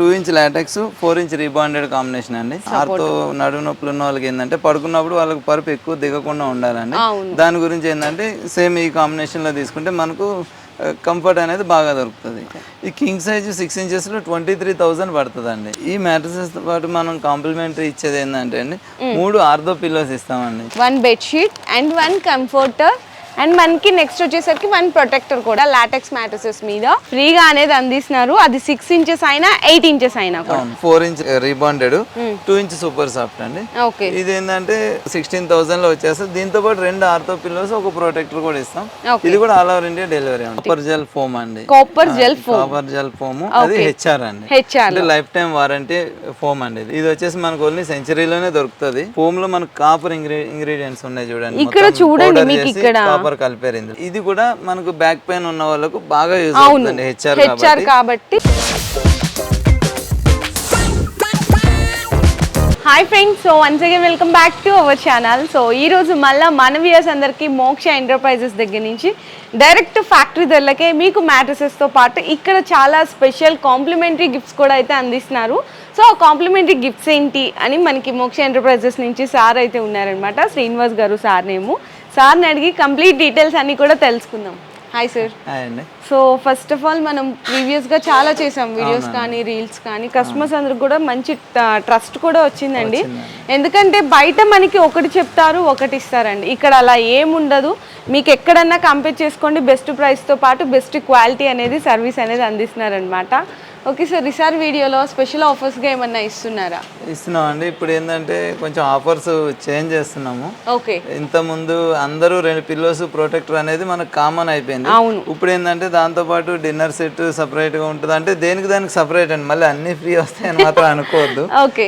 Two inch latex four inch rebonded combination అండి. Ortho నడుము నొప్పులు ఉన్న వాళ్ళకి ఏంటంటే పడుకున్నప్పుడు వాళ్ళకి పరుపు ఎక్కువ దిగకుండా ఉండాలండి. దాని గురించి ఏంటంటే సేమ్ ఈ కాంబినేషన్లో తీసుకుంటే మనకు కంఫర్ట్ అనేది బాగా దొరుకుతుంది. ఈ కింగ్ సైజ్ సిక్స్ ఇంచెస్లో ట్వంటీ త్రీ థౌజండ్ పడుతుందండి. ఈ మ్యాట్రసెస్ పాటు మనం కాంప్లిమెంటరీ ఇచ్చేది ఏంటంటే అండి మూడు ఆర్థో పిల్లోస్ ఇస్తామండి. One bedsheet and one comforter and మనకి నెక్స్ట్ వచ్చేసరికి వన్ ప్రొటెక్టర్ కూడా లాటెక్స్ మ్యాట్రసెస్ మీద. ఫ్రీగా అనేది అందిస్తున్నారు. అది సిక్స్ ఇంచెస్ అయినా ఎయిట్ ఇంచెస్ అయినా four inch rebonded two inch super soft అండి. ఓకే ఇది ఏంటంటే సిక్స్టీన్ థౌసండ్లో వచ్చేస్తుంది. దీంతో పాటు రెండు ఆర్థో పిల్లోస్ ఒక ప్రొటెక్టర్ కూడా ఇస్తాం. ఇది కూడా all over India delivery copper gel foam అండి. Copper gel foam copper gel foam అది హెచ్ఆర్ అండి. హెచ్ఆర్ అంటే లైఫ్ టైం వారంటీ ఫోమ్ అండి ఇది. ఇది వచ్చేసి మనకు ఓన్లీ సెంచరీలోనే దొరుకుతుంది. ఫోమ్లో మనకు కాపర్ ఇంగ్రీడియంట్స్ ఉన్నాయి చూడండి. ఇక్కడ చూడండి మీకు ఇక్కడ. కాపర్ కలిపారు ఇందులో. ఇది కూడా మనకు బ్యాక్ పెయిన్ ఉన్న వాళ్ళకు బాగా యూజ్ అవుతుంది హెచ్ఆర్ హెచ్ఆర్ కాబట్టి. Hi friends so once again welcome back to our channel so ఈ రోజు మళ్ళీ మన వ్యూయర్స్ అందరికీ మోక్ష ఎంటర్ప్రైజెస్ దగ్గర నుంచి డైరెక్ట్ ఫ్యాక్టరీ ధరలకే మీకు మ్యాట్రసెస్తో పాటు ఇక్కడ చాలా స్పెషల్ కాంప్లిమెంటరీ గిఫ్ట్స్ కూడా అయితే అందిస్తున్నారు. సో ఆ కాంప్లిమెంటరీ గిఫ్ట్స్ ఏంటి అని మనకి మోక్ష ఎంటర్ప్రైజెస్ నుంచి సార్ అయితే ఉన్నారనమాట శ్రీనివాస్ గారు సార్ నేము. సార్ని అడిగి కంప్లీట్ డీటెయిల్స్ అన్నీ కూడా తెలుసుకుందాం. Hi sir. So first of all మనం ప్రీవియస్గా చాలా చేసాం వీడియోస్ కానీ రీల్స్ కానీ. కస్టమర్స్ అందరికి కూడా మంచి ట్రస్ట్ కూడా వచ్చిందండి. ఎందుకంటే బయట మనకి ఒకటి చెప్తారు ఒకటి ఇస్తారండి. ఇక్కడ అలా ఏముండదు. మీకు ఎక్కడన్నా కంపేర్ చేసుకోండి బెస్ట్తో పాటు బెస్ట్ క్వాలిటీ అనేది సర్వీస్ అనేది అందిస్తున్నారనమాట ఓకే సార్ ఈసారి వీడియోలో స్పెషల్ ఆఫర్స్గా ఏమన్నా ఇస్తున్నారా? ఇస్తున్నాం అండి ఇప్పుడు ఏంటంటే కొంచెం ఆఫర్స్ చేంజ్ చేస్తున్నాము. ఓకే. ఇంత ముందు అందరూ రెండు పిల్లోస్ ప్రొటెక్టర్ అనేది మనకు కామన్ అయిపోయింది. అవును. ఇప్పుడు ఏంటంటే దాంతో పాటు డిన్నర్ సెట్ సపరేట్గా ఉంటుంది అంటే దేనికి దానికి సపరేట్ అండి. మళ్ళీ అన్ని ఫ్రీ వస్తాయని మాత్రం అనుకోవద్దు. ఓకే.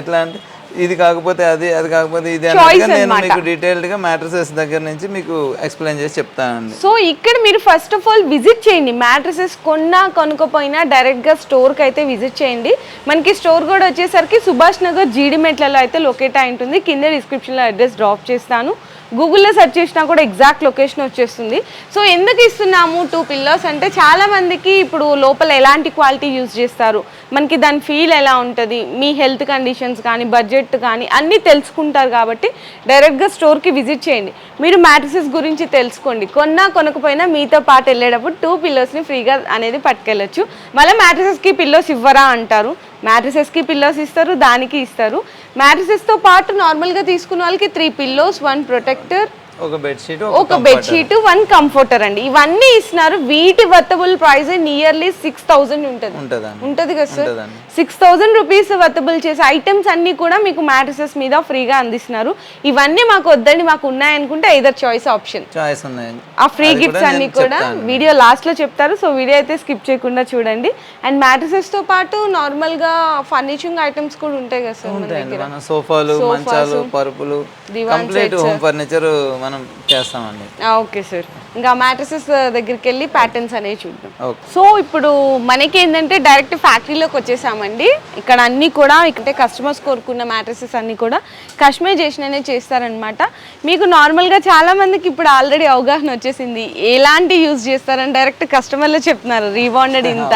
ఎట్లా అంటే ఇది కాకపోతే అది అది కాకపోతే ఇది అన్నట్టుగా నేను. మీకు డీటెయిల్డ్గా మ్యాట్రసెస్ దగ్గర నుంచి మీకు ఎక్స్ప్లెయిన్ చేసి చెప్తానండి. సో ఇక్కడ మీరు ఫస్ట్ ఆఫ్ ఆల్ విజిట్ చేయండి. మ్యాట్రసెస్ కొన్నా కొనుక్కపోయినా డైరెక్ట్గా స్టోర్కి అయితే విజిట్ చేయండి. మనకి స్టోర్ కూడా వచ్చేసరికి సుభాష్ నగర్ జీడిమెట్లలో అయితే లొకేట్ అయి ఉంటుంది. కింద డిస్క్రిప్షన్లో అడ్రస్ డ్రాప్ చేస్తాను. గూగుల్లో సెర్చ్ చేసినా కూడా ఎగ్జాక్ట్ లొకేషన్ వచ్చేస్తుంది. సో ఎందుకు ఇస్తున్నాము టూ పిల్లర్స్ అంటే చాలామందికి ఇప్పుడు లోపల ఎలాంటి క్వాలిటీ యూజ్ చేస్తారు? మనకి దాని ఫీల్ ఎలా ఉంటుంది? మీ హెల్త్ కండిషన్స్ కానీ బడ్జెట్ కానీ అన్నీ తెలుసుకుంటారు కాబట్టి డైరెక్ట్గా స్టోర్కి విజిట్ చేయండి. మీరు మ్యాట్రసెస్ గురించి తెలుసుకోండి. కొన్నా కొనకపోయినా మీతో పాటు వెళ్ళేటప్పుడు టూ పిల్లోస్ని ఫ్రీగా అనేది పట్టుకెళ్ళొచ్చు. మళ్ళీ మ్యాట్రసెస్కి పిల్లోస్ ఇవ్వరా అంటారు. మ్యాట్రసెస్కి పిల్లోస్ ఇస్తారు దానికి ఇస్తారు. మ్యాట్రసెస్తో పాటు నార్మల్గా తీసుకున్న వాళ్ళకి త్రీ పిల్లోస్ వన్ ప్రొటెక్టర్ ఒక బెడ్షీట్ ఒక బెడ్షీట్ వన్ కంఫర్టర్ అండి. ఇవన్నీ ఇస్తున్నారు. వీటి worthable price nearly six thousand ఉంటుంది. ఉంటుంది కదా sir? Six thousand rupees worthable చేసే ఐటమ్స్ అన్ని కూడా మీకు మ్యాట్రసెస్ మీద ఫ్రీగా అందిస్తున్నారు. ఇవన్నీ మాకు వద్దండి మాకు ఉన్నాయనుకుంటే ఇదర్ చాయిస్ ఆప్షన్ చాయిస్ ఉన్నాయి ఆ ఫ్రీ గిఫ్ట్స్ అన్ని నేను కూడా. వీడియో లాస్ట్లో చెప్తారు. సో వీడియో అయితే స్కిప్ చేయకుండా చూడండి. అండ్ మ్యాట్రసెస్తో పాటు నార్మల్గా ఫర్నిచరింగ్ ఐటమ్స్ కూడా ఉంటాయి కదా సార్ సోఫాలు మంచాలు పరుపులు కంప్లీట్ హోమ్ ఫర్నిచర్ మనం చేస్తామండి. Okay sir. ఇంకా మ్యాట్రసెస్ దగ్గరికి వెళ్ళి ప్యాటర్న్స్ అనేవి చూద్దాం సో ఇప్పుడు మనకి ఏంటంటే డైరెక్ట్ ఫ్యాక్టరీలోకి వచ్చేసామండి. ఇక్కడ అన్ని కూడా ఇక్కడ కస్టమర్స్ కోరుకున్న మ్యాట్రసెస్ అన్ని కూడా కస్టమైజేషన్ చేస్తారనమాట. మీకు నార్మల్గా చాలా మందికి ఇప్పుడు ఆల్రెడీ అవగాహన వచ్చేసింది. ఎలాంటి యూజ్ చేస్తారని డైరెక్ట్ కస్టమర్లే చెప్తున్నారు. రీబాండెడ్ ఇంత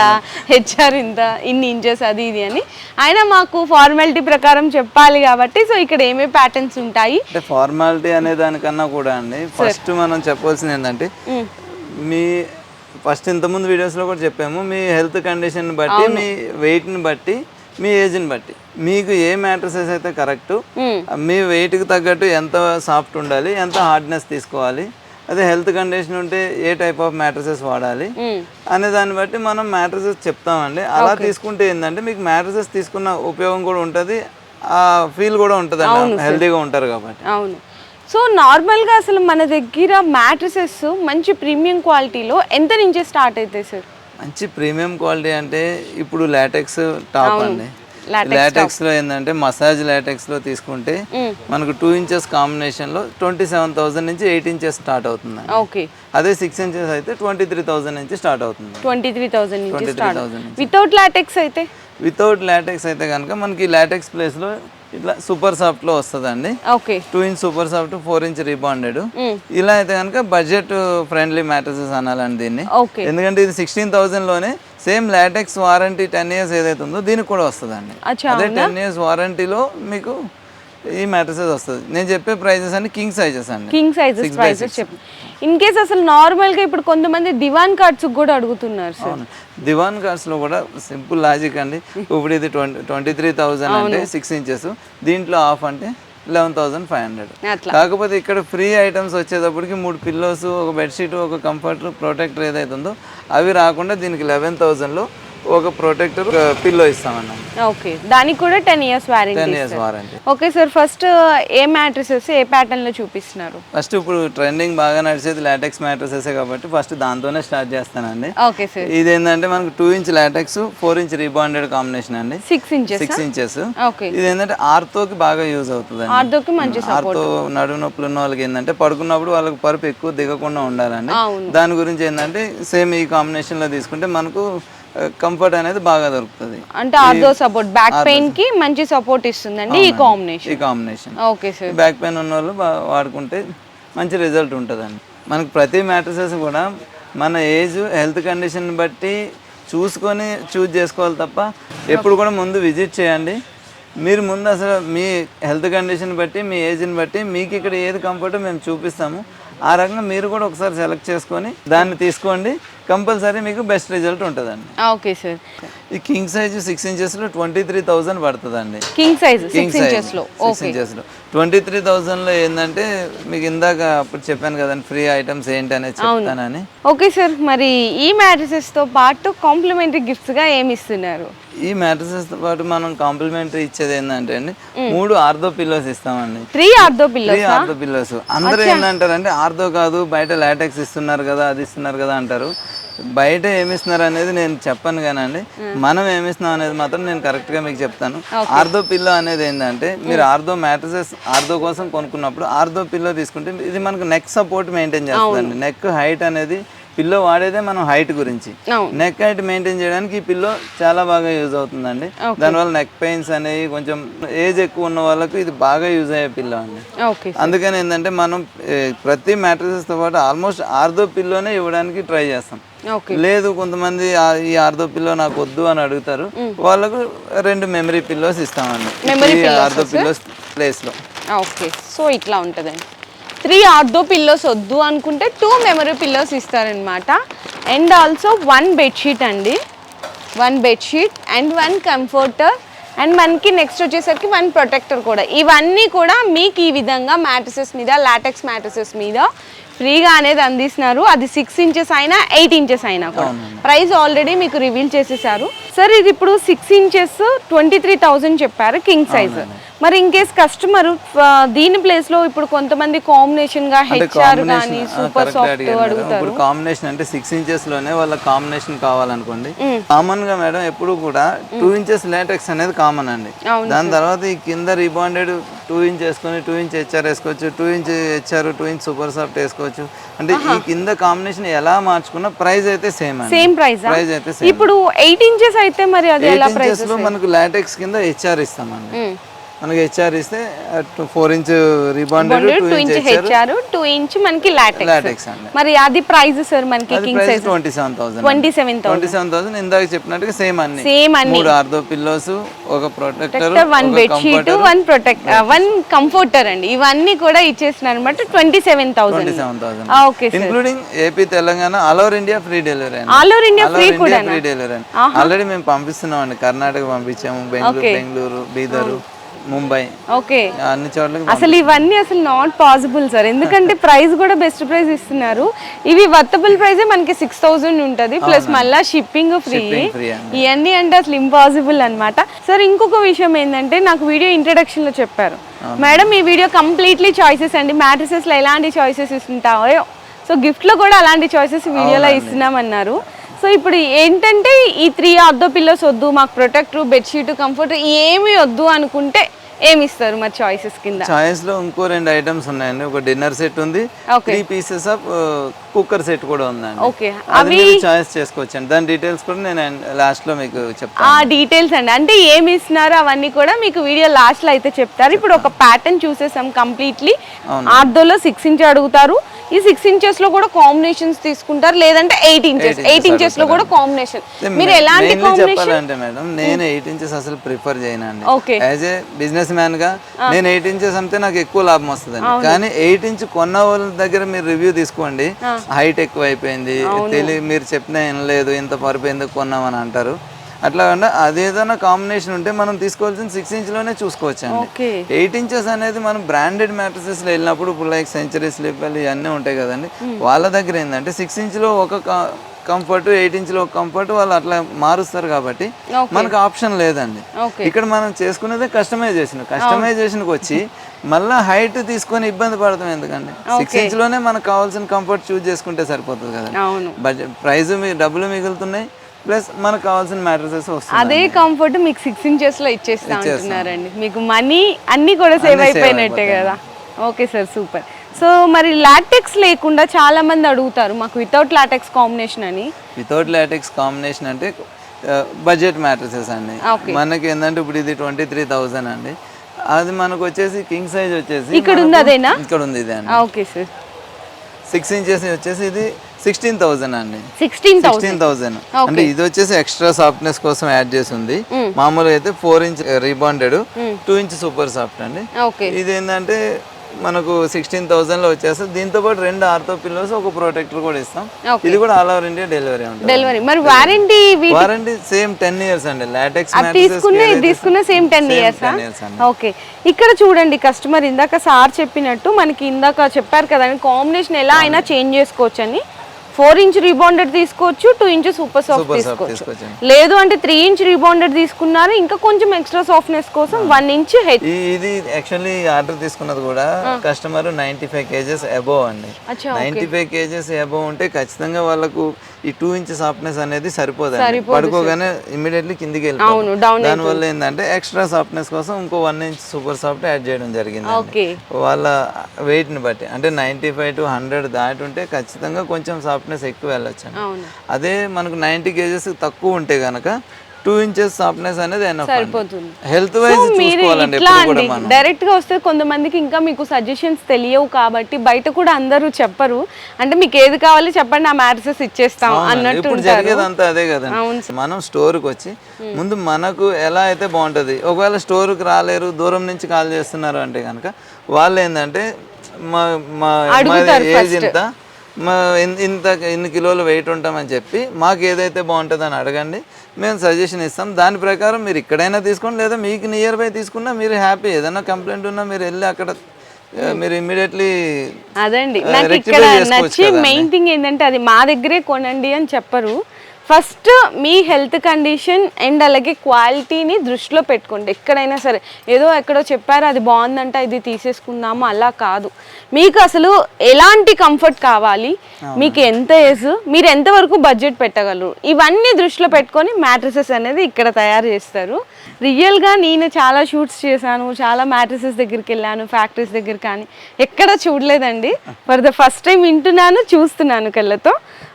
హెచ్ఆర్ ఇంత ఇన్ని ఇంచెస్ అది ఇది అని. అయినా మాకు ఫార్మాలిటీ ప్రకారం చెప్పాలి కాబట్టి సో ఇక్కడ ఏమేమి ప్యాటర్న్స్ ఉంటాయి? ఫార్మాలిటీ అనే దానికన్నా కూడా అండి ఫస్ట్ మనం చెప్పాల్సింది ఏంటంటే మ్, మీ ఫస్ట్ ఇంతకుముందు వీడియోస్లో కూడా చెప్పాము మీ హెల్త్ కండిషన్ బట్టి మీ వెయిట్ని బట్టి మీ ఏజ్ని బట్టి. మీకు ఏ మ్యాట్రసెస్ అయితే కరెక్ట్ మ్, వెయిట్కి తగ్గట్టు ఎంత సాఫ్ట్ ఉండాలి ఎంత హార్డ్నెస్ తీసుకోవాలి అదే హెల్త్ కండిషన్ ఉంటే ఏ టైప్ ఆఫ్ మ్యాట్రసెస్ వాడాలి. అనే దాన్ని బట్టి మనం మ్యాట్రసెస్ చెప్తామండి. అలా తీసుకుంటే ఏంటంటే మీకు మ్యాట్రసెస్ తీసుకున్న ఉపయోగం కూడా ఉంటుంది ఆ ఫీల్ కూడా ఉంటుంది హెల్తీగా ఉంటారు కాబట్టి. అవును. సో నార్మల్గా అసలు మన దగ్గర మ్యాట్రసెస్ మంచి ప్రీమియం క్వాలిటీలో ఎంత నుంచే స్టార్ట్ అవుతాయి సార్ మంచి ప్రీమియం క్వాలిటీ అంటే ఇప్పుడు లాటెక్స్ టాప్ అండి. లాటెక్స్లో ఏంటంటే మసాజ్ లాటెక్స్లో తీసుకుంటే. మనకు టూ ఇంచెస్ కాంబినేషన్లో ట్వంటీ సెవెన్ థౌసండ్ నుంచి ఎయిట్ ఇంచెస్ స్టార్ట్ అవుతుంది ఓకే అదే సిక్స్ ఇంచెస్ అయితే ట్వంటీ త్రీ థౌసండ్ నుంచి స్టార్ట్ అవుతుంది. ట్వంటీ త్రీ నుంచి 23,000 స్టార్ట్ నుంచి. వితౌట్ లాటెక్స్ అయితే? వితౌట్ లాటెక్స్ అయితే కనుక మనకి లాటెక్స్ ప్లేస్లో ఇట్లా సూపర్ సాఫ్ట్లో వస్తుందండి. Okay. Two inch super soft four inch rebonded ఇలా అయితే కనుక బడ్జెట్ ఫ్రెండ్లీ మ్యాట్రసెస్ అనాలండి దీన్ని. ఎందుకంటే ఇది sixteen థౌసండ్లోనే same latex warranty ten years ఏదైతే ఉందో దీనికి కూడా వస్తుందండి. అదే టెన్ ఇయర్స్ వారంటీలో మీకు ఈ మ్యాట్రసెస్ వస్తుంది. నేను చెప్పే ప్రైజెస్ అన్ని కింగ్ సైజెస్ అండి. కింగ్ సైజెస్ ప్రైసెస్ చెప్పు. ఇన్ కేస్ అసలు నార్మల్గా ఇప్పుడు కొంతమంది దివాన్ కార్డ్స్ కూడా అడుగుతున్నారు సార్ దివాన్ కార్డ్స్లో కూడా సింపుల్ లాజిక్ అండి. ఇప్పుడు ఇది ట్వంటీ ట్వంటీ త్రీ థౌజండ్ అంటే సిక్స్ ఇంచెస్ దీంట్లో ఆఫ్ అంటే లెవెన్ థౌసండ్ ఫైవ్ హండ్రెడ్ కాకపోతే ఇక్కడ ఫ్రీ ఐటమ్స్ వచ్చేటప్పటికి మూడు పిల్లోస్ ఒక బెడ్షీట్ ఒక కంఫర్టర్ ప్రొటెక్టర్ ఏదైతే ఉందో అవి రాకుండా దీనికి లెవెన్ థౌసండ్లో ఒక ప్రొటెక్టర్ పిల్లో ఇస్తామన్నాం. ఓకే. దానికి కూడా ten years ten warranty years warranty okay sir first ఏ మ్యాట్రిసెస్ ఏ ప్యాటర్న్లో చూపిస్తున్నారు? ఫస్ట్ ఇప్పుడు ట్రెండింగ్ బాగా నడిచేది లాటెక్స్ మ్యాట్రసెస్ కాబట్టి ఫస్ట్ దాంతోనే స్టార్ట్ చేస్తానండి. ఓకే సార్ ఇది ఏంటంటే మనకు two inch latex four inch rebonded combination అండి. Six inches six inches okay. ఇది ఏంటంటే ఆర్తోకి బాగా యూజ్ అవుతుంది ఆర్థోకి మంచి ఆర్తో నడుము నొప్పులు ఉన్న వాళ్ళకి ఏంటంటే పడుకున్నప్పుడు వాళ్ళకి పరుపు ఎక్కువ దిగకుండా ఉండాలండి. అవును. దాని గురించి ఏంటంటే సేమ్ ఈ కాంబినేషన్లో తీసుకుంటే మనకు కంఫర్ట్ అనేది బాగా దొరుకుతుంది. అంటే ఆర్థో సపోర్ట్ బ్యాక్ పెయిన్కి మంచి సపోర్ట్ ఇస్తుందండి ఈ కాంబినేషన్ ఈ combination okay sir back pain ఉన్న వాళ్ళు వాడుకుంటే మంచి రిజల్ట్ ఉంటుందండి. మనకు ప్రతి మ్యాట్రసెస్ కూడా మన ఏజ్ హెల్త్ కండిషన్ బట్టి చూసుకొని చూజ్ చేసుకోవాలి తప్ప ఎప్పుడు కూడా ముందు విజిట్ చేయండి. మీరు ముందు అసలు మీ హెల్త్ కండిషన్ బట్టి మీ ఏజ్ని బట్టి మీకు ఇక్కడ ఏది కంఫర్టో మేము చూపిస్తాము. ఆ రకంగా మీరు కూడా ఒకసారి సెలెక్ట్ చేసుకొని దాన్ని తీసుకోండి. కంపల్సరీ మీకు బెస్ట్ రిజల్ట్ ఉంటుందండి. Okay sir. ఈ కింగ్ సైజ్ సిక్స్ ఇంచెస్లో ట్వంటీ త్రీ థౌజండ్ పడుతుందండి. కింగ్ సైజ్ కింగ్ సిక్స్ ఇంచెస్లో ట్వంటీ త్రీ థౌజండ్లో ఏంటంటే మీకు ఇందాక అప్పుడు చెప్పాను కదండి ఫ్రీ ఐటమ్స్ ఏంటి అనేది చెప్తానని. ఓకే సార్ మరి ఈ మ్యాట్రిసెస్తో పాటు కాంప్లిమెంటరీ గిఫ్ట్స్గా ఏమి ఇస్తున్నారు? ఈ మ్యాట్రసెస్ పాటు మనం కాంప్లిమెంటరీ ఇచ్చేది ఏంటంటే అండి మూడు ఆర్థో పిల్లోస్ ఇస్తామండి. Three ortho pillow three ortho pillows. అందరూ ఏంటంటారంటే ఆర్థో కాదు బయట లాటెక్స్ ఇస్తున్నారు కదా అది ఇస్తున్నారు కదా అంటారు. బయట ఏమి ఇస్తున్నారు అనేది నేను చెప్పను కానండి. మనం ఏమి ఇస్తున్నాం అనేది మాత్రం నేను కరెక్ట్గా మీకు చెప్తాను. ఆర్థో పిల్లో అనేది ఏంటంటే మీరు ఆర్థో మ్యాట్రసెస్ ఆర్థో కోసం కొనుక్కున్నప్పుడు ఆర్థో పిల్లో తీసుకుంటే ఇది మనకు నెక్ సపోర్ట్ మెయింటైన్ చేస్తుందండి. నెక్ హైట్ అనేది పిల్లో వాడేదే మనం హైట్ గురించి. నెక్ హైట్ మెయింటైన్ చేయడానికి ఈ పిల్లో చాలా బాగా యూజ్ అవుతుందండి. దానివల్ల నెక్ పెయిన్స్ అనేవి కొంచెం ఏజ్ ఎక్కువ ఉన్న వాళ్ళకు ఇది బాగా యూజ్ అయ్యే పిల్లో అండి. అందుకని ఏంటంటే మనం ప్రతి తో పాటు ఆల్మోస్ట్ ఆర్థో పిల్లోనే ఇవ్వడానికి ట్రై చేస్తాం. లేదు కొంతమంది ఈ ఆర్థో పిల్లో నాకు వద్దు అని అడుగుతారు. వాళ్ళకు రెండు మెమరీ పిల్లోస్ ఇస్తామండి. ఆర్థో పిల్లోస్ ప్లేస్లో ఓకే సో ఇట్లా ఉంటుందండి. త్రీ ఆర్థో పిల్లోస్ వద్దు అనుకుంటే టూ మెమరీ పిల్లోస్ ఇస్తారనమాట అండ్ ఆల్సో వన్ బెడ్షీట్ అండి. One bedsheet and one comforter and మనకి నెక్స్ట్ వచ్చేసరికి వన్ ప్రొటెక్టర్ కూడా. ఇవన్నీ కూడా మీకు ఈ విధంగా మ్యాట్రసెస్ మీద లాటెక్స్ మ్యాట్రసెస్ మీద ఫ్రీగా అనేది అందిస్తున్నారు. అది సిక్స్ ఇంచెస్ అయినా ఎయిట్ ఇంచెస్ అయినా కూడా. ప్రైస్ ఆల్రెడీ మీకు రివీల్ చేసేసారు. సార్ ఇది ఇప్పుడు six inches twenty three thousand చెప్పారు కింగ్ సైజ్ మరి ఇన్ కేస్ కస్టమర్ దీని ప్లేస్లో ఇప్పుడు కొంతమంది కాంబినేషన్గా హెచ్ఆర్ కానీ సూపర్ సాఫ్ట్ అడుగుతారు. ఇప్పుడు కాంబినేషన్ అంటే సిక్స్ ఇంచెస్లోనే వాళ్ళ కాంబినేషన్ కావాలనుకోండి. కామన్గా మేడం ఎప్పుడు కూడా టూ ఇంచెస్ లాటెక్స్ అనేది కామన్ అండి. దాని తర్వాత ఈ కింద రీబాండెడ్ టూ ఇంచ్ వేసుకొని టూ ఇంచ్ హెచ్ఆర్ వేసుకోవచ్చు two inch HR two inch super soft వేసుకోవచ్చు. అంటే ఈ కింద కాంబినేషన్ ఎలా మార్చుకున్నా ప్రైస్ అయితే సేమ్ అండి. సేమ్ ప్రైస్ ప్రైస్ అయితే సేమ్ ఇప్పుడు ఎయిట్ ఇంచెస్ అయితే మరి అది ఎలా ఇంచెస్లో మనకు లాటెక్స్ కింద హెచ్ఆర్ ఇస్తామండి. మనకి హెచ్ఆర్ ఇస్తే four inch rebonded two inch HR two inch మనకి లాటెక్స్ లాటెక్స్ అండి. మరి అది ప్రైస్ సార్ మనకి king size twenty seven thousand twenty seven twenty seven thousand ఇందాక చెప్పినట్టుగా సేమ్ అన్ని. సేమ్ అన్ని. మూడు ఆర్థో పిల్లోస్ ఒక protector one bedsheet one protect one comforter అండి. ఇవన్నీ కూడా ఇచ్చేస్తున్నారు అనమాట twenty seven thousand twenty seven thousand okay including AP Telangana all over India free delivery all over India free కూడా ఫ్రీ డెలివరీ అండి. ఆల్రెడీ మేము పంపిస్తున్నాం అండి కర్ణాటక పంపించాము బెంగళూరు బెంగళూరు బీదరు ముంబై. ఓకే. అన్ని చోట్లకి అసలు ఇవన్నీ అసలు నాట్ పాసిబుల్ సార్ ఎందుకంటే ప్రైస్ కూడా బెస్ట్ ప్రైస్ ఇస్తున్నారు. ఇవి వర్తబుల్ ప్రైజే మనకి సిక్స్ థౌసండ్ ఉంటుంది ప్లస్ మళ్ళీ షిప్పింగ్ ఫ్రీ ఇవన్నీ అంటే అసలు ఇంపాసిబుల్ అన్నమాట. సార్ ఇంకొక విషయం ఏంటంటే నాకు వీడియో ఇంట్రడక్షన్లో చెప్పారు. మేడం ఈ వీడియో కంప్లీట్లీ చాయిసెస్ అండి. మ్యాట్రసెస్లో ఎలాంటి చాయిసెస్ ఇస్తుంటాయో. సో గిఫ్ట్లో కూడా అలాంటి చాయిసెస్ వీడియోలో ఇస్తున్నామన్నారు. సో ఇప్పుడు ఏంటంటే ఈ త్రీ ఆర్థో పిల్లోస్ వద్దు మాకు ప్రొటెక్టర్ బెడ్షీట్ కంఫర్ట్ ఏమి వద్దు అనుకుంటే ఏమి ఇస్తారు మరి చాయిసెస్ కింద? చాయిస్లో ఇంకో రెండు ఐటమ్స్ ఉన్నాయండి. ఒక డిన్నర్ సెట్ ఉంది. Three pieces of cooker set కూడా ఉందండి. ఓకే మీరు చాయిస్ చేసుకోవచ్చండి. దాని డీటెయిల్స్ కూడా నేను లాస్ట్లో మీకు చెప్తాను. ఆ డీటెయిల్స్ అండి. అంటే ఏమి ఇస్తున్నారు అవన్నీ కూడా మీకు వీడియో లాస్ట్లో అయితే చెప్తారు. ఇప్పుడు ఒక ప్యాటర్న్ చూసేసాం కంప్లీట్లీ ఆర్దోలో సిక్స్ ఇంచ్ అడుగుతారు. ఈ సిక్స్ ఇంచెస్లో కూడా కాంబినేషన్స్ తీసుకుంటారు. లేదంటే ఎయిట్ ఇంచెస్ ఎయిట్ ఇంచెస్లో కూడా కాంబినేషన్ మీరు ఎలాంటి కాంబినేషన్ చెప్పాలంటే మేడం నేను ఎయిట్ ఇంచెస్ అసలు ప్రిఫర్ చేయనండి. యాజ్ ఏ బిజినెస్ మ్యాన్గా నేను ఎయిట్ ఇంచెస్ అమ్మితే నాకు ఎక్కువ లాభం వస్తుందండి. కానీ ఎయిట్ ఇంచ్ కొన్న వాళ్ళ దగ్గర మీరు రివ్యూ తీసుకోండి. హైట్ ఎక్కువ అయిపోయింది తెలియ మీరు చెప్పినా వినలేదు ఇంత పరుపు ఎందుకు కొన్నామని అంటారు. అట్లా అదేదైనా కాంబినేషన్ ఉంటే మనం తీసుకోవాల్సిన సిక్స్ ఇంచ్లోనే చూసుకోవచ్చండి. ఎయిట్ ఇంచెస్ అనేది మనం బ్రాండెడ్ మ్యాట్రసెస్లో వెళ్ళినప్పుడు ఇప్పుడు లైక్ సెంచరీ స్లిప్పర్లు ఇవన్నీ ఉంటాయి కదండి. వాళ్ళ దగ్గర ఏంటంటే సిక్స్ ఇంచ్లో ఒక కంఫర్ట్ ఎయిట్ ఇంచ్లో కంఫర్ట్ వాళ్ళు అట్లా మారుస్తారు కాబట్టి మనకు ఆప్షన్ లేదండి. ఇక్కడ మనం చేసుకునేదే కస్టమైజేషన్ కస్టమైజేషన్కి వచ్చి మళ్ళీ హైట్ తీసుకొని ఇబ్బంది పడతాం ఎందుకండి సిక్స్ ఇంచ్లోనే మనకు కావాల్సిన కంఫర్ట్ చూస్ చేసుకుంటే సరిపోతుంది అవును. బడ్జెట్ ప్రైస్ డబ్బులు మిగులుతున్నాయి ప్లస్ మనకు కావాల్సిన మ్యాట్రసెస్ వస్తుంది అదే కంఫర్ట్ మీకు సిక్స్ ఇంచెస్లో ఇచ్చేస్తా మీకు మనీ అన్ని కూడా సేవ్ అయిపోయినట్టే కదా. ఓకే సార్ సూపర్ సో మరి లాటెక్స్ లేకుండా చాలా మంది అడుగుతారు మాకు వితౌట్ లాటెక్స్ కాంబినేషన్ అని. వితౌట్ లాటెక్స్ కాంబినేషన్ అంటే బడ్జెట్ మ్యాట్రసెస్ అండి. మనకి ఏంటంటే ఇప్పుడు ఇది ట్వంటీ త్రీ థౌజండ్ అండి. అది మనకు వచ్చేసి కింగ్ సైజ్ వచ్చేసి ఇక్కడ ఉంది అదేనా? ఇక్కడ ఉంది ఇది అండి. ఓకే సార్ సిక్స్ ఇంచెస్ వచ్చేసి ఇది సిక్స్టీన్ థౌజండ్ అండి. సిక్స్టీన్ థౌసండ్ థౌసండ్ అంటే ఇది వచ్చేసి ఎక్స్ట్రా సాఫ్ట్నెస్ కోసం యాడ్ చేసి ఉంది మామూలుగా అయితే four inch rebonded two inch super soft అండి. ఓకే ఇది ఏంటంటే మనకు సిక్స్టీన్ థౌసండ్లో వచ్చేస్తుంది దీంతో పాటు రెండు ఆర్థో పిల్లోస్ ఒక ప్రొటెక్టర్ కూడా ఇస్తాం. ఇది కూడా ఆల్ ఓవర్ ఇండియా డెలివరీ ఉంటుంది. డెలివరీ మరి warranty warranty same ten years అండి. లాటెక్స్ తీసుకున్న తీసుకున్న సేమ్ టెన్ ఇయర్స్ ఓకే ఇక్కడ చూడండి కస్టమర్ ఇందాక సార్ చెప్పినట్టు మనకి ఇందాక చెప్పారు కదండి కాంబినేషన్ ఎలా అయినా చేంజ్ చేసుకోవచ్చు అని ఫోర్ ఇంచ్ రీబాండెడ్ తీసుకోవచ్చు టూ ఇంచ్ సూపర్ సాఫ్ట్ తీసుకోవచ్చు. లేదు అంటే త్రీ ఇంచ్ రీబాండెడ్ తీసుకున్నారు ఇంకా కొంచెం ఎక్స్ట్రా సాఫ్ట్నెస్ కోసం వన్ ఇంచ్ హెచ్. ఇది యాక్చువల్లీ ఆర్డర్ తీసుకున్నది కూడా customer ninety five kgs above అండి. అచ్చా నైంటీ ఫైవ్ కేజెస్ అబోవ్ ఉంటే ఖచ్చితంగా వాళ్ళకు ఈ టూ ఇంచ్ సాఫ్ట్నెస్ అనేది సరిపోదు పడుకోగానే ఇమీడియట్లీ కిందికి వెళ్ళిపోతుంది దాని వల్ల ఏంటంటే ఎక్స్ట్రా సాఫ్ట్నెస్ కోసం ఇంకో one inch super soft add చేయడం జరిగింది వాళ్ళ weight ని బట్టి అంటే నైంటీ ఫైవ్ టు హండ్రెడ్ దాటి ఉంటే ఖచ్చితంగా కొంచెం సాఫ్ట్నెస్ ఎక్కువ వెళ్ళొచ్చు అదే మనకు నైంటీ కేజెస్ తక్కువ ఉంటే గనక టూ ఇంచెస్ సాఫ్ట్నెస్ అనేది సరిపోతుంది. హెల్త్ వైజ్ మీరు చూసుకోవాలండి ఇట్లా అండి డైరెక్ట్గా వస్తే కొంతమందికి ఇంకా మీకు సజెషన్స్ తెలియవు కాబట్టి బయట కూడా అందరూ చెప్పరు. అంటే మీకు ఏది కావాలి చెప్పండి ఆ మ్యాట్రసెస్ ఇచ్చేస్తాం అన్నట్టు ఇప్పుడు జరిగేదంతా అదే కదండి. మనం స్టోర్కి వచ్చి ముందు మనకు ఎలా అయితే బాగుంటుంది ఒకవేళ స్టోర్కి రాలేరు దూరం నుంచి కాల్ చేస్తున్నారు అంటే కనుక వాళ్ళు ఏంటంటే మా మా ఏజ్ ఇంత ఇంత ఇన్ని కిలోలు వెయిట్ ఉంటామని చెప్పి మాకు ఏదైతే బాగుంటుందో అని అడగండి. మేము సజెషన్ ఇస్తాం. దాని ప్రకారం మీరు ఇక్కడైనా తీసుకోండి లేదా మీకు నియర్ బై తీసుకున్నా మీరు హ్యాపీ ఏదైనా కంప్లైంట్ ఉన్నా మీరు వెళ్ళి అక్కడ మీరు ఇమ్మీడియట్లీ అదండి. నాకు ఇక్కడ నచ్చి. మెయిన్ థింగ్ ఏంటంటే అది మా దగ్గరే కొనండి అని చెప్పరు. ఫస్ట్ మీ హెల్త్ కండిషన్ అండ్ అలాగే క్వాలిటీని దృష్టిలో పెట్టుకోండి. ఎక్కడైనా సరే ఏదో ఎక్కడో చెప్పారు అది బాగుందంట ఇది తీసేసుకుందాము అలా కాదు. మీకు అసలు ఎలాంటి కంఫర్ట్ కావాలి? మీకు ఎంత ఏజ్? మీరు ఎంతవరకు బడ్జెట్ పెట్టగలరు? ఇవన్నీ దృష్టిలో పెట్టుకొని మ్యాట్రసెస్ అనేది ఇక్కడ తయారు చేస్తారు. రియల్గా నేను చాలా షూట్స్ చేశాను చాలా మ్యాట్రసెస్ దగ్గరికి వెళ్ళాను ఫ్యాక్టరీస్ దగ్గర కానీ. ఎక్కడ చూడలేదండి. ఫర్ ద ఫస్ట్ టైం వింటున్నాను చూస్తున్నాను కళ్ళతో.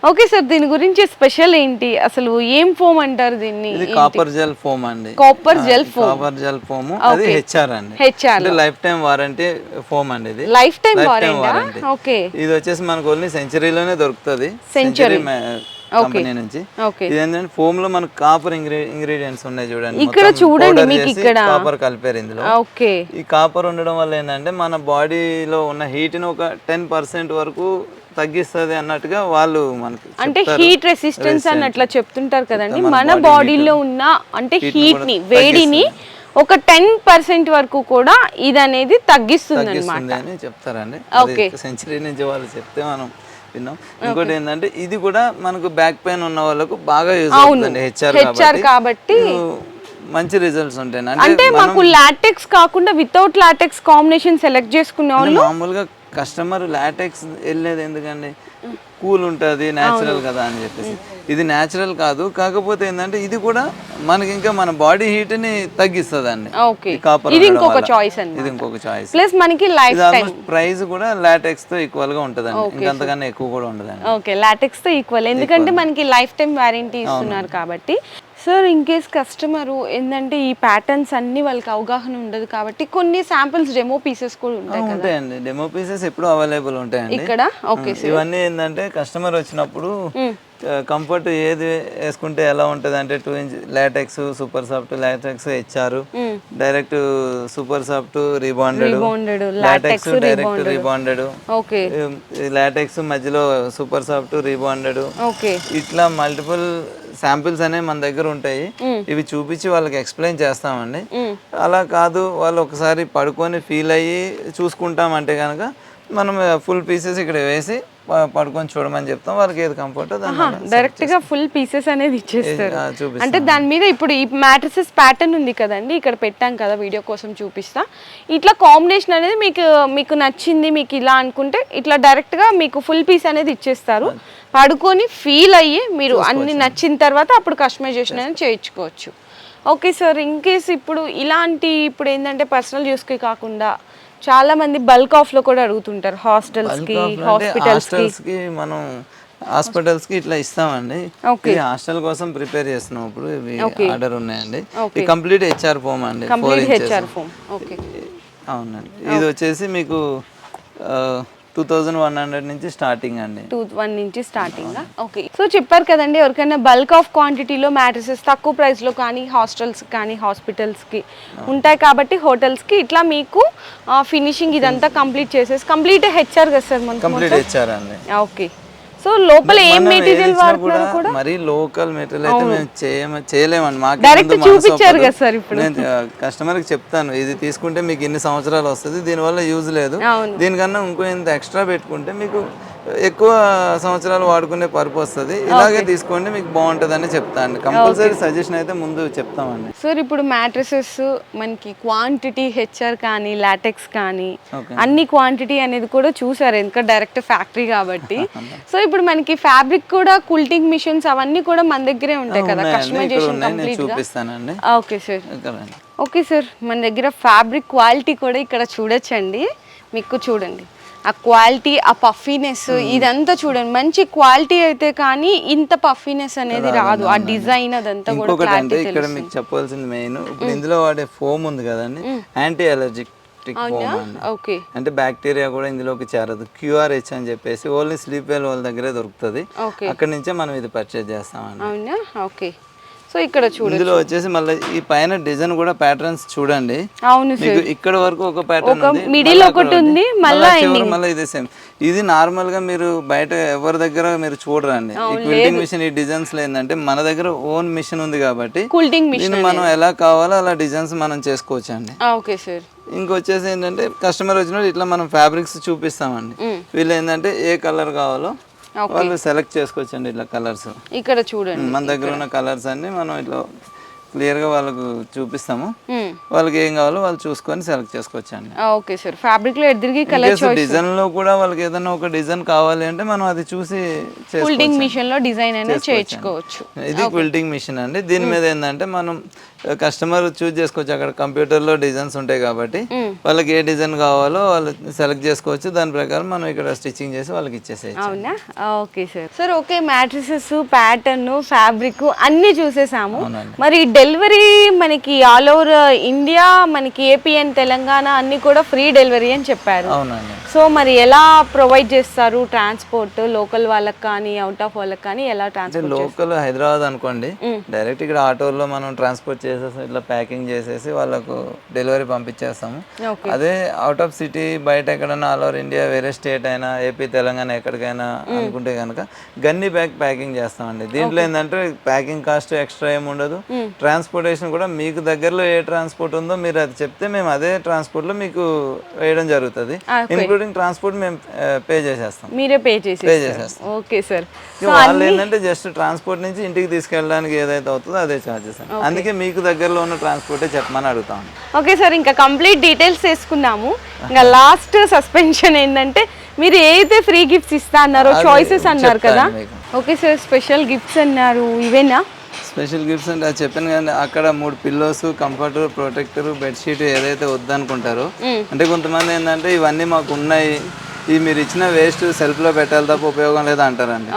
ఓకే సార్ దీని గురించి స్పెషల్ ఏంటి? అసలు ఏం ఫోమ్ అంటారు దీన్ని? ఇది కాపర్ జెల్ ఫోమ్ అండి. Copper gel foam. Copper gel foam. అది హెచ్ఆర్ అండి. హెచ్ఆర్. అంటే లైఫ్ టైం వారంటీ ఫోమ్ అండి ఇది. Life time. Warranty okay. ఇది వచ్చేసి మనకు ఓన్లీ సెంచరీలోనే దొరుకుతుంది. Century. కంపెనీ నుంచి. ఓకే. ఇది ఏంటంటే ఫోమ్లో మనకు కాపర్ ఇంగ్రీడియంట్స్ ఉన్నాయి చూడండి. ఇక్కడ చూడండి మీకు ఇక్కడ. కాపర్ కలిపారు ఇందులో. ఓకే. ఈ కాపర్ ఉండడం వల్ల ఏంటంటే మన బాడీలో ఉన్న హీట్ని ఒక టెన్ పర్సెంట్ వరకు తగ్గిస్తుంది అన్నట్టుగా వాళ్ళు మనకి అంటే. హీట్ రెసిస్టెన్స్ అని అట్లా చెప్తుంటారు కదండి. మన బాడీలో ఉన్న అంటే హీట్ని వేడిని ఒక టెన్ పర్సెంట్ వరకు కూడా ఇది అనేది తగ్గిస్తుంది అని చెప్తారండి. సెంచరీ నుంచి వాళ్ళు చెప్తే మనం విన్నాం. ఇంకోటి ఏంటంటే ఇది కూడా మనకు బ్యాక్ పెయిన్ ఉన్న వాళ్ళకు బాగా యూజ్ అవుతుంది హెచ్ఆర్ హెచ్ఆర్ కాబట్టి. మంచి రిజల్ట్స్ ఉంటాయి అంటే మాకు లాటెక్స్ కాకుండా వితౌట్ లాటెక్స్ కాంబినేషన్ సెలెక్ట్ చేసుకునే వాళ్ళు మామూలుగా కస్టమర్ లాటెక్స్ వెళ్ళేది ఎందుకండి? కూల్ ఉంటుంది న్యాచురల్ కదా అని చెప్పేసి. ఇది న్యాచురల్ కాదు కాకపోతే ఏంటంటే ఇది కూడా మనకి ఇంకా మన బాడీ హీట్ని తగ్గిస్తుంది కాపర్ ఇది ఇంకొక. చాయిస్ అండి ఇది ఇంకొక చాయిస్ ప్లస్ మనకి లైఫ్ ప్రైస్ కూడా లాటెక్స్తో ఈక్వల్గా ఉంటదండి. ఇంకంతకన్నా ఎక్కువ కూడా ఉండదండి. ఓకే లాటెక్స్తో ఈక్వల్ ఎందుకంటే మనకి లైఫ్ టైం వారంటీ ఇస్తున్నారు కాబట్టి. సార్ ఇన్ కేస్ కస్టమర్ ఏంటంటే ఈ ప్యాటర్న్స్ అన్ని వాళ్ళకి అవగాహన ఉండదు కాబట్టి కొన్ని శాంపిల్స్ డెమో పీసెస్ కూడా ఉంటాయి కదా. ఉంటాయండి. డెమో పీసెస్ ఎప్పుడు అవైలబుల్ ఉంటాయండి. ఇక్కడ? ఓకే ఉం, ఇవన్నీ ఏంటంటే కస్టమర్ వచ్చినప్పుడు కంఫర్ట్ ఏది వేసుకుంటే ఎలా ఉంటుంది అంటే two inch latex super soft latex ఇచ్చారు. Direct super soft rebonded latex direct rebonded okay latex మధ్యలో సూపర్ సాఫ్ట్ రిబాండెడ్ ఓకే ఇట్లా మల్టిపుల్ శాంపిల్స్ అనేవి మన దగ్గర ఉంటాయి. ఇవి చూపించి వాళ్ళకి ఎక్స్ప్లెయిన్ చేస్తామండి. అలా కాదు వాళ్ళు ఒకసారి పడుకొని ఫీల్ అయ్యి చూసుకుంటామంటే కనుక మనం ఫుల్ పీసెస్ ఇక్కడ వేసి పడుకొని చూడమని చెప్తాం. వాళ్ళకి ఏది కంఫర్ట్ డైరెక్ట్గా ఫుల్ పీసెస్ అనేది ఇచ్చేస్తారు. అంటే దాని మీద ఇప్పుడు ఈ మ్యాట్రసెస్ ప్యాటర్న్ ఉంది కదండి ఇక్కడ పెట్టాం కదా వీడియో కోసం చూపిస్తా. ఇట్లా కాంబినేషన్ అనేది మీకు మీకు నచ్చింది మీకు ఇలా అనుకుంటే ఇట్లా డైరెక్ట్గా మీకు ఫుల్ పీస్ అనేది ఇచ్చేస్తారు. పడుకొని ఫీల్ అయ్యి మీరు అన్ని నచ్చిన తర్వాత అప్పుడు కస్టమైజేషన్ అనేది చేయించుకోవచ్చు. ఓకే సార్ ఇన్ కేస్ ఇప్పుడు ఇలాంటి ఇప్పుడు ఏంటంటే పర్సనల్ యూస్కి కాకుండా చాలా మంది బల్క్ ఆఫ్లో కూడా అడుగుతుంటారు హాస్టల్స్కి హాస్పిటల్స్కి. మనం హాస్పిటల్స్కి ఇట్లా ఇస్తామండి. ఇది హాస్టల్ కోసం ప్రిపేర్ చేస్తున్నాం. ఇప్పుడు ఇవి ఆర్డర్ ఉన్నాయండి. ఇది కంప్లీట్ హెచ్ఆర్ ఫోమ్ అండి. ఫోర్ ఇంచెస్ అవునండి. ఇది వచ్చేసి మీకు టూ థౌజండ్ వన్ హండ్రెడ్ నుంచి స్టార్టింగ్ అండి. టూ వన్ నుంచి స్టార్టింగ్ ఓకే సో చెప్పారు కదండి ఎవరికైనా బల్క్ ఆఫ్ క్వాంటిటీలో మ్యాట్రసెస్ తక్కువ ప్రైస్లో కానీ హాస్టల్స్ కానీ హాస్పిటల్స్కి ఉంటాయి కాబట్టి హోటల్స్కి ఇట్లా మీకు ఫినిషింగ్ ఇదంతా కంప్లీట్ చేసేసి కంప్లీట్ హెచ్ఆర్ కదా సార్ మనకు కంప్లీట్ హెచ్ఆర్ అండి. ఓకే సో లోపల ఏం మెటీరియల్ వాడుతున్నారు కూడా మరీ లోకల్ మెటీరియల్ అయితే మేము చేయమ చేయలేమండి మాకు మనసు చూపించారు. కదా సార్ ఇప్పుడు. నేను కస్టమర్కి చెప్తాను ఇది తీసుకుంటే మీకు ఇన్ని సంవత్సరాలు వస్తుంది దీనివల్ల యూజ్ లేదు. దీనికన్నా ఇంకో ఇంత ఎక్స్ట్రా పెట్టుకుంటే మీకు ఎక్కువ సంవత్సరాలు వాడుకునే పరుపు వస్తుంది. ఇలాగే తీసుకోండి మీకు బాగుంటుందని చెప్తా అండి. కంపల్సరీ సజెషన్ అయితే ముందు చెప్తామండి. సార్ ఇప్పుడు మ్యాట్రసెస్ మనకి క్వాంటిటీ హెచ్ఆర్ కానీ లాటెక్స్ కానీ. అన్ని క్వాంటిటీ అనేది కూడా చూసారు. ఎందుకంటే డైరెక్ట్ ఫ్యాక్టరీ కాబట్టి. సో ఇప్పుడు మనకి ఫ్యాబ్రిక్ కూడా కూల్టింగ్ మిషన్స్ అవన్నీ కూడా మన దగ్గరే ఉంటాయి కదా కస్టమైజేషన్ కంప్లీట్ చూపిస్తానండి. Okay sir. ఓకే సార్ మన దగ్గర ఫ్యాబ్రిక్ క్వాలిటీ కూడా ఇక్కడ చూడొచ్చండి. మీకు చూడండి. ఆ క్వాలిటీ ఆ పఫీనెస్ ఇదంతా చూడండి. మంచి క్వాలిటీ అయితే కానీ ఇంత పఫీనెస్ అనేది రాదు. ఆ డిజైన్ అదంతా కూడా అంటే ఇక్కడ మీకు చెప్పాల్సింది మెయిన్ ఇప్పుడు ఇందులో వాడే ఫోమ్ ఉంది కదండి. Anti allergic okay. అంటే బ్యాక్టీరియా కూడా ఇందులోకి చేరదు. క్యూఆర్హెచ్ అని చెప్పేసి ఓన్లీ స్లీప్ వెల్ వాళ్ళ దగ్గరే దొరుకుతుంది. అక్కడి నుంచే మనం ఇది పర్చేజ్ చేస్తామండి. అవునా? ఓకే. సో ఇక్కడ చూడండి ఇందులో వచ్చేసి మళ్ళీ ఈ పైన డిజైన్ కూడా ప్యాటర్న్స్ చూడండి. అవును మీకు ఇక్కడ వరకు ఒక ప్యాటర్న్ ఉంది మళ్ళా ఒకటి ఉంది, మళ్ళా మళ్ళా ఇది సేమ్ ఇది నార్మల్గా మీరు బయట ఎవరి దగ్గర మీరు చూడరండి. ఈ క్విల్టింగ్ మిషన్ ఈ డిజైన్స్ ఏంటంటే మన దగ్గర ఓన్ మిషన్ ఉంది కాబట్టి కూల్టింగ్ మిషన్ మనం ఎలా కావాలో అలా డిజైన్స్ మనం చేసుకోవచ్చు అండి ఓకే సార్. ఇంకొచ్చేసి ఏంటంటే కస్టమర్ వచ్చినప్పుడు ఇట్లా మనం ఫ్యాబ్రిక్స్ చూపిస్తామండి. వీళ్ళు ఏంటంటే ఏ కలర్ కావాలో వాళ్ళు సెలెక్ట్ చేసుకోవచ్చండి ఇట్లా కలర్స్ ఇక్కడ చూడండి మన దగ్గర ఉన్న కలర్స్ అన్ని మనం ఇట్లా క్లియర్గా వాళ్ళకు చూపిస్తాము. వాళ్ళకి ఏం కావాలో వాళ్ళు చూసుకొని సెలెక్ట్ చేసుకోవచ్చు అండి ఓకే సార్. ఫ్యాబ్రిక్లో ఎదురుగి కలర్ డిజైన్లో కూడా వాళ్ళకి ఏదైనా ఒక డిజైన్ కావాలి అంటే మనం అది చూసి చేసుకోవచ్చు. కూల్టింగ్ మిషన్లో డిజైన్ అనేది చేయించుకోవచ్చు. ఇది క్విల్టింగ్ మిషన్ అండి. దీని మీద ఏంటంటే మనం కస్టమర్ చూస్ చేసుకోవచ్చు. అక్కడ కంప్యూటర్లో డిజైన్స్ ఉంటాయి కాబట్టి వాళ్ళకి ఏ డిజైన్ కావాలో వాళ్ళు సెలెక్ట్ చేసుకోవచ్చు. దాని ప్రకారం మనం ఇక్కడ స్టిచ్చింగ్ చేసి వాళ్ళకి ఇచ్చేసేయచ్చు. అవునా? Okay sir. Sir okay mattresses pattern fabric అన్ని చూసేసాము. మరి డెలివరీ మనకి ఆల్ ఓవర్ ఇండియా మనకి ఏపీ అండ్ తెలంగాణ అన్ని కూడా ఫ్రీ డెలివరీ అని చెప్పారు. అవునండి. సో మరి ఎలా ప్రొవైడ్ చేస్తారు? ట్రాన్స్పోర్ట్ లోకల్ వాళ్ళకి కానీ అవుట్ ఆఫ్ వాళ్ళకి కానీ ఎలా ట్రాన్స్పోర్ట్ లోకల్ హైదరాబాద్ అనుకోండి డైరెక్ట్ ఇక్కడ ఆటోలో మనం ట్రాన్స్పోర్ట్ చేసేసి ఇట్లా ప్యాకింగ్ చేసేసి వాళ్ళకు డెలివరీ పంపించేస్తాము. అదే అవుట్ ఆఫ్ సిటీ బయట ఎక్కడైనా ఆల్ ఓవర్ ఇండియా వేరే స్టేట్ అయినా ఏపీ తెలంగాణ ఎక్కడికైనా అనుకుంటే కనుక గన్ని బ్యాగ్ ప్యాకింగ్ చేస్తామండి. దీంట్లో ఏంటంటే ప్యాకింగ్ కాస్ట్ ఎక్స్ట్రా ఏమి ఉండదు. ట్రాన్స్పోర్టేషన్ కూడా మీకు దగ్గరలో ఏ ట్రాన్స్పోర్ట్ ఉందో మీరు అది చెప్తే మేము అదే ట్రాన్స్పోర్ట్లో మీకు వేయడం జరుగుతుంది. ఇంక్లూడింగ్ ట్రాన్స్పోర్ట్ మేము పే చేసేస్తాం. మీరే పే చేసి పే చేసేస్తాం. ఓకే సార్ వాళ్ళు ఏంటంటే జస్ట్ ట్రాన్స్పోర్ట్ నుంచి ఇంటికి తీసుకెళ్ళడానికి ఏదైతే అవుతుందో అదే ఛార్జెస్ అందుకే మీకు దగ్గరలో ఉన్న ట్రాన్స్పోర్టే చెప్పమని అడుగుతాం. ఓకే సార్ ఇంకా కంప్లీట్ డీటెయిల్స్ తీసుకున్నాము ఇంకా లాస్ట్ సస్పెన్షన్ ఏంటంటే మీరు ఏదైతే ఫ్రీ గిఫ్ట్స్ ఇస్తా అన్నారో చాయిసెస్ అన్నారు కదా. ఓకే సార్ స్పెషల్ గిఫ్ట్స్ అన్నారు. ఇవేనా స్పెషల్ గిఫ్ట్స్ అంటే అది చెప్పాను కానీ అక్కడ మూడు పిల్లోస్ కంఫర్టర్ ప్రొటెక్టర్ బెడ్షీట్ ఏదైతే వద్దనుకుంటారో అంటే కొంతమంది ఏంటంటే ఇవన్నీ మాకు ఉన్నాయి ఇవి మీరు ఇచ్చిన వేస్ట్ సెల్ఫ్లో పెట్టాలి తప్ప ఉపయోగం లేదు అంటారండి.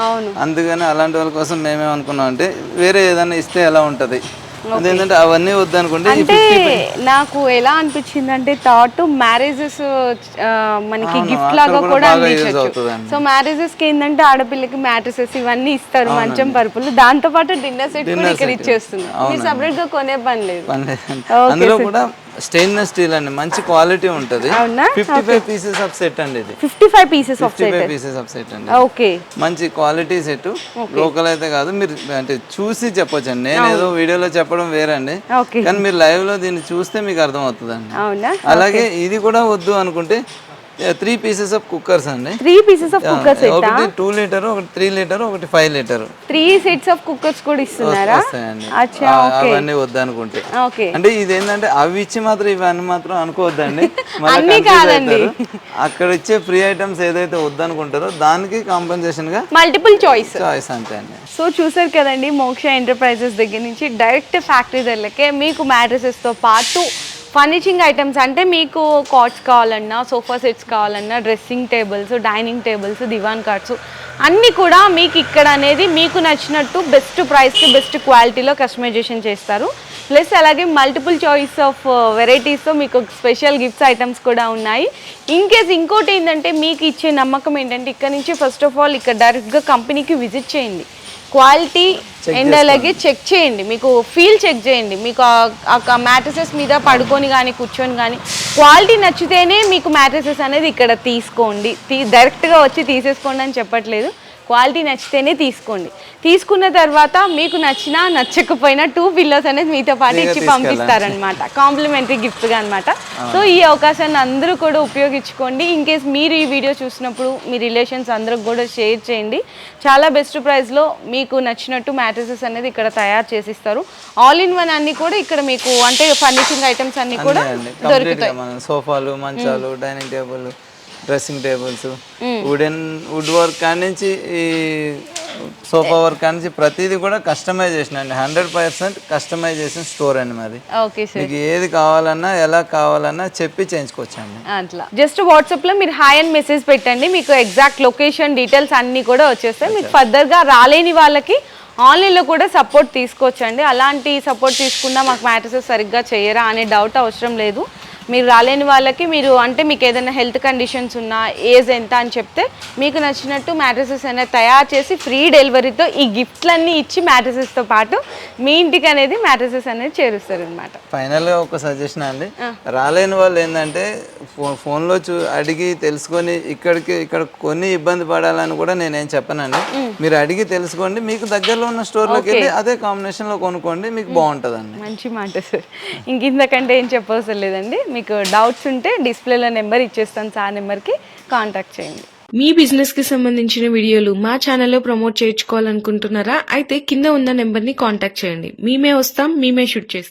అందుకని అలాంటి వాళ్ళ కోసం మేమేమనుకున్నాం అంటే వేరే ఏదైనా ఇస్తే ఎలా ఉంటుంది? అదేంటంటే అవన్నీ వద్దనుకుంటే అంటే నాకు ఎలా అనిపించింది అంటే థాట్ మ్యారేజెస్ మనకి అవును, గిఫ్ట్ లాగా కూడా అందించవచ్చు. సో మ్యారేజెస్కి ఏంటంటే ఆడపిల్లకి మ్యాట్రసెస్ ఇవన్నీ ఇస్తారు మంచం పరుపులు. దాంతో పాటు డిన్నర్ సెట్ కూడా ఇక్కడ ఇచ్చేస్తున్నారు. మీరు సపరేట్గా కొనే పని లేదు. అందులో కూడా స్టెయిన్లెస్ స్టీల్ అండి మంచి క్వాలిటీ ఉంటుంది? Fifty five pieces of set అండి ఇది. Fifty five pieces of five pieces of set అండి. ఓకే. మంచి క్వాలిటీ సెట్ లోకల్ అయితే కాదు మీరు అంటే చూసి చెప్పొచ్చు అండి నేను ఏదో వీడియోలో చెప్పడం వేరండి. కానీ మీరు లైవ్లో దీన్ని చూస్తే మీకు అర్థం అవుతుందండి అవునా? అలాగే ఇది కూడా వద్దు అనుకుంటే త్రీ పీసెస్ ఆఫ్ కుక్కర్స్ అండి three pieces of cooker set ఒకటి టూ లీటర్ ఒకటి త్రీ లీటర్ ఒకటి five litre three sets of cookers కూడా ఇస్తున్నారా? అవన్నీ వద్దనుకుంటే. ఓకే. అంటే ఇది ఏంటంటే అవి ఇచ్చి మాత్రం ఇవన్నీ మాత్రం అనుకోవద్దండి. అన్నీ కాదండి. అక్కడ ఇచ్చే ఫ్రీ ఐటమ్స్ ఏదైతే వద్దనుకుంటారో దానికి కాంపెన్సేషన్గా మల్టిపుల్ చాయిస్ చాయిస్ అంతే అండి. సో చూసారు కదండి మోక్ష ఎంటర్ప్రైజెస్ దగ్గర నుంచి డైరెక్ట్ ఫ్యాక్టరీ దగ్గరకే మీకు మ్యాట్రసెస్తో పాటు ఫర్నిషింగ్ ఐటమ్స్ అంటే మీకు కాట్స్ కావాలన్నా సోఫా సెట్స్ కావాలన్నా dressing tables dining tables divan cots అన్నీ కూడా మీకు ఇక్కడ అనేది మీకు నచ్చినట్టు బెస్ట్ ప్రైస్కి బెస్ట్ క్వాలిటీలో కస్టమైజేషన్ చేస్తారు. ప్లస్ అలాగే మల్టిపుల్ చాయిస్ ఆఫ్ వెరైటీస్తో మీకు స్పెషల్ గిఫ్ట్స్ ఐటమ్స్ కూడా ఉన్నాయి. ఇన్ కేస్ ఇంకోటి ఏంటంటే మీకు ఇచ్చే నమ్మకం ఏంటంటే ఇక్కడ నుంచి ఫస్ట్ ఆఫ్ ఆల్ ఇక్కడ డైరెక్ట్గా కంపెనీకి విజిట్ చేయండి. క్వాలిటీ అండ్ అలాగే చెక్ చేయండి. మీకు ఫీల్ చెక్ చేయండి. మీకు ఆ మ్యాట్రసెస్ మీద పడుకొని కానీ కూర్చొని కానీ క్వాలిటీ నచ్చితేనే మీకు మ్యాట్రసెస్ అనేది ఇక్కడ తీసుకోండి. తీ డైరెక్ట్గా వచ్చి తీసేసుకోండి అని చెప్పట్లేదు. క్వాలిటీ నచ్చితేనే తీసుకోండి. తీసుకున్న తర్వాత మీకు నచ్చినా నచ్చకపోయినా టూ పిల్లోస్ అనేది మీతో పాటు ఇచ్చి పంపిస్తారనమాట కాంప్లిమెంటరీ గిఫ్ట్గా అనమాట సో ఈ అవకాశాన్ని అందరూ కూడా ఉపయోగించుకోండి. ఇన్ కేస్ మీరు ఈ వీడియో చూసినప్పుడు మీ రిలేషన్స్ అందరికి కూడా షేర్ చేయండి. చాలా బెస్ట్ ప్రైస్లో మీకు నచ్చినట్టు మ్యాట్రసెస్ అనేది ఇక్కడ తయారు చేసిస్తారు. ఆల్ ఇన్ వన్ అన్ని కూడా ఇక్కడ మీకు అంటే ఫర్నిషింగ్ ఐటమ్స్ అన్ని కూడా మన సోఫాలు మంచాలు dining table dressing tables wooden wood work నుంచి ఈ సోఫా వర్క్ నుంచి ప్రతిదీ కూడా కస్టమైజేషన్ అండి. హండ్రెడ్ పర్సెంట్ కస్టమైజేషన్ స్టోర్ అండి మాది. సార్ మీకు ఏది కావాలన్నా ఎలా కావాలన్నా చెప్పి చేయించుకోవచ్చండి అట్లా. జస్ట్ వాట్సాప్లో మీరు హాయ్ అని మెసేజ్ పెట్టండి. మీకు ఎగ్జాక్ట్ లొకేషన్ డీటెయిల్స్ అన్ని కూడా వచ్చేస్తాయి. మీకు ఫర్దర్గా రాలేని వాళ్ళకి ఆన్లైన్లో కూడా సపోర్ట్ తీసుకోవచ్చండి. అలాంటి సపోర్ట్ తీసుకున్నా మాకు మ్యాట్రసెస్ సరిగ్గా చేయరా అనే డౌట్ అవసరం లేదు. మీరు రాలేని వాళ్ళకి మీరు అంటే మీకు ఏదైనా హెల్త్ కండిషన్స్ ఉన్నా ఏజ్ ఎంత అని చెప్తే మీకు నచ్చినట్టు మ్యాట్రసెస్ అనేది తయారు చేసి ఫ్రీ డెలివరీతో ఈ గిఫ్ట్లన్నీ ఇచ్చి మ్యాట్రసెస్తో పాటు మీ ఇంటికి అనేది మ్యాట్రసెస్ అనేది చేరుస్తారు అనమాట ఫైనల్గా ఒక సజెషన్ అండి. రాలేని వాళ్ళు ఏంటంటే ఫోన్ ఫోన్లో చూ అడిగి తెలుసుకొని ఇక్కడికి ఇక్కడ కొన్ని ఇబ్బంది పడాలని కూడా నేనేం చెప్పనండి. మీరు అడిగి తెలుసుకోండి. మీకు దగ్గరలో ఉన్న స్టోర్లోకి వెళ్ళి అదే కాంబినేషన్లో కొనుక్కోండి. మీకు బాగుంటుందండి. మంచి మాట సార్ ఇంక ఇంతకంటే ఏం చెప్పవసరం లేదండి. మీకు డౌట్స్ ఉంటే డిస్ప్లేలో నెంబర్ ఇచ్చేస్తాను సార్ నెంబర్కి కాంటాక్ట్ చేయండి. మీ బిజినెస్కి సంబంధించిన వీడియోలు మా ఛానల్లో ప్రమోట్ చేయించుకోవాలనుకుంటున్నారా? అయితే కింద ఉన్న నెంబర్ని కాంటాక్ట్ చేయండి. మేమే వస్తాం మేమే షూట్ చేస్తాం.